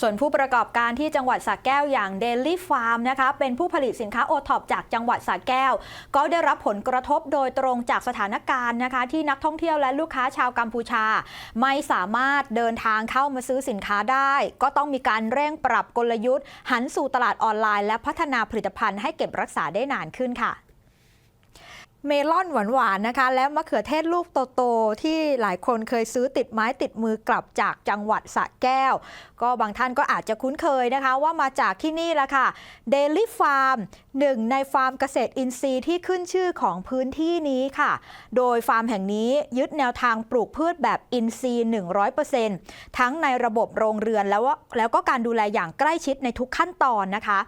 ส่วนผู้ประกอบการที่จังหวัดสระแก้วอย่าง Daily Farm นะคะเป็นผู้ผลิตสินค้าโอท็อปจากจังหวัดสระแก้ว ก็ได้รับผลกระทบโดยตรงจากสถานการณ์นะคะ ที่นักท่องเที่ยวและลูกค้าชาวกัมพูชา ไม่สามารถเดินทางเข้ามาซื้อสินค้าได้ ก็ต้องมีการเร่งปรับกลยุทธ์ หันสู่ตลาดออนไลน์ และพัฒนาผลิตภัณฑ์ให้เก็บรักษาได้นานขึ้นค่ะ เมลอนหวานๆนะคะ และมะเขือเทศลูกโตๆที่หลายคนเคยซื้อติดไม้ติดมือกลับจากจังหวัดสระแก้ว ก็บางท่านก็อาจจะคุ้นเคยนะคะ ว่ามาจากที่นี่แหละค่ะ Daily Farm หนึ่งในฟาร์มเกษตรอินทรีย์ที่ขึ้นชื่อของพื้นที่นี้ค่ะ โดยฟาร์มแห่งนี้ยึดแนวทางปลูกพืชแบบอินทรีย์ 100%ทั้งในระบบโรงเรือนแล้วว่าแล้วก็การดูแลอย่างใกล้ชิดในทุกขั้นตอนนะคะ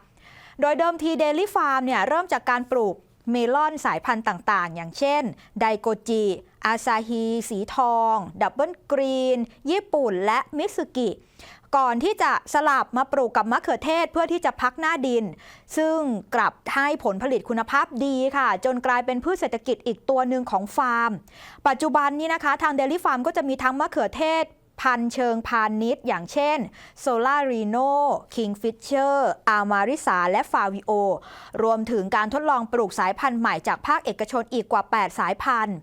โดยเดิมที Daily Farm เนี่ยเริ่มจากการปลูก เมลอนสายพันธุ์ต่างๆ อย่างเช่น ไดโกจิ อาซาฮี สีทอง ดับเบิลกรีน ญี่ปุ่น และมิตซึกิ ก่อนที่จะสลับมาปลูกกับมะเขือเทศเพื่อที่จะพักหน้าดิน ซึ่งกลับให้ผลผลิตคุณภาพดีค่ะ จนกลายเป็นพืชเศรษฐกิจอีกตัวหนึ่งของฟาร์ม ปัจจุบันนี้นะคะ ทาง Daily Farm ก็จะมีทั้งมะเขือเทศ พันเชิงพาณิชย์อย่างเช่น Solar Reno Kingfisher Amarisa และฟาวิโอ รวมถึงการทดลองปลูกสายพันธุ์ใหม่จากภาคเอกชนอีกกว่า 8 สายพันธุ์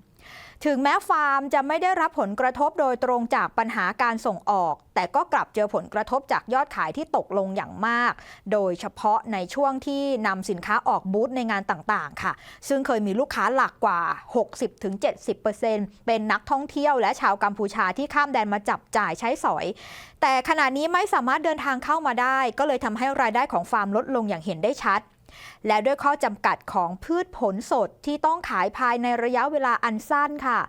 ถึงแม้ฟาร์มจะไม่ได้รับผลกระทบโดยตรงจากปัญหาการส่งออก แต่ก็กลับเจอผลกระทบจากยอดขายที่ตกลงอย่างมาก โดยเฉพาะในช่วงที่นำสินค้าออกบูธในงานต่างๆ ค่ะ ซึ่งเคยมีลูกค้าหลักกว่า 60-70%เป็นนักท่องเที่ยวและชาวกัมพูชาที่ข้ามแดนมาจับจ่ายใช้สอย แต่ขณะนี้ไม่สามารถเดินทางเข้ามาได้ ก็เลยทำให้รายได้ของฟาร์มลดลงอย่างเห็นได้ชัด และด้วยข้อจำกัดของพืชผลสดที่ต้องขายภายในระยะเวลาอันสั้นค่ะ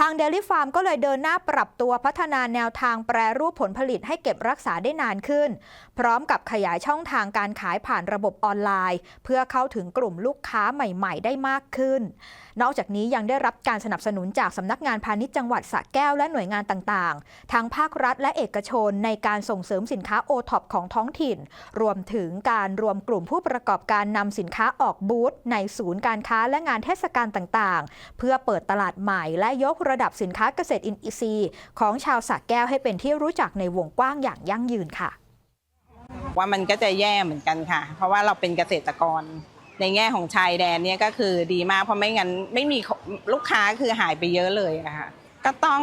ทาง Daily Farm ก็เลยเดินหน้าปรับตัวพัฒนาแนวทางแปรรูปผลผลิตให้เก็บรักษาได้นานขึ้น พร้อมกับขยายช่องทางการขายผ่านระบบออนไลน์ เพื่อเข้าถึงกลุ่มลูกค้าใหม่ ๆ ได้มากขึ้น นอกจากนี้ยังได้รับการสนับสนุนจากสำนักงานพาณิชย์จังหวัดสระแก้วและหน่วยงานต่างๆ ทั้งภาครัฐและเอกชนในการส่งเสริมสินค้าโอท็อปของท้องถิ่น รวมถึงการรวมกลุ่มผู้ประกอบการนำสินค้าออกบูธในศูนย์การค้าและงานเทศกาลต่างๆ เพื่อเปิดตลาดใหม่และยกระดับสินค้าเกษตรอินทรีย์ ของชาวสระแก้วให้เป็นที่รู้จักในวงกว้างอย่างยั่งยืนค่ะ ว่ามันก็จะแย่เหมือนกันค่ะ เพราะว่าเราเป็นเกษตรกรในแง่ของชายแดนเนี่ยก็คือดีมากเพราะไม่งั้นไม่มีลูกค้าคือหายไปเยอะเลยอะค่ะก็ต้อง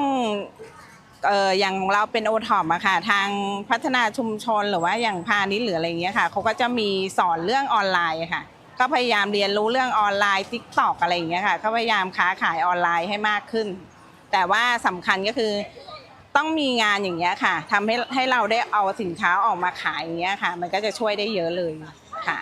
อออย่างเราเป็นโอท็อปอะค่ะ ทางพัฒนาชุมชนหรือว่าอย่างพาณิชย์หรืออะไรเงี้ยค่ะเขาก็จะมีสอนเรื่องออนไลน์ค่ะ ก็พยายามเรียนรู้เรื่องออนไลน์ทิกตอกอะไรอย่างเงี้ยค่ะก็พยายามค้าขายออนไลน์ให้มากขึ้น แต่ว่าสำคัญก็คือต้องมีงานอย่างเงี้ยค่ะทำให้ให้เราได้เอาสินค้าออกมาขายอย่างเงี้ยค่ะ มันก็จะช่วยได้เยอะเลยค่ะ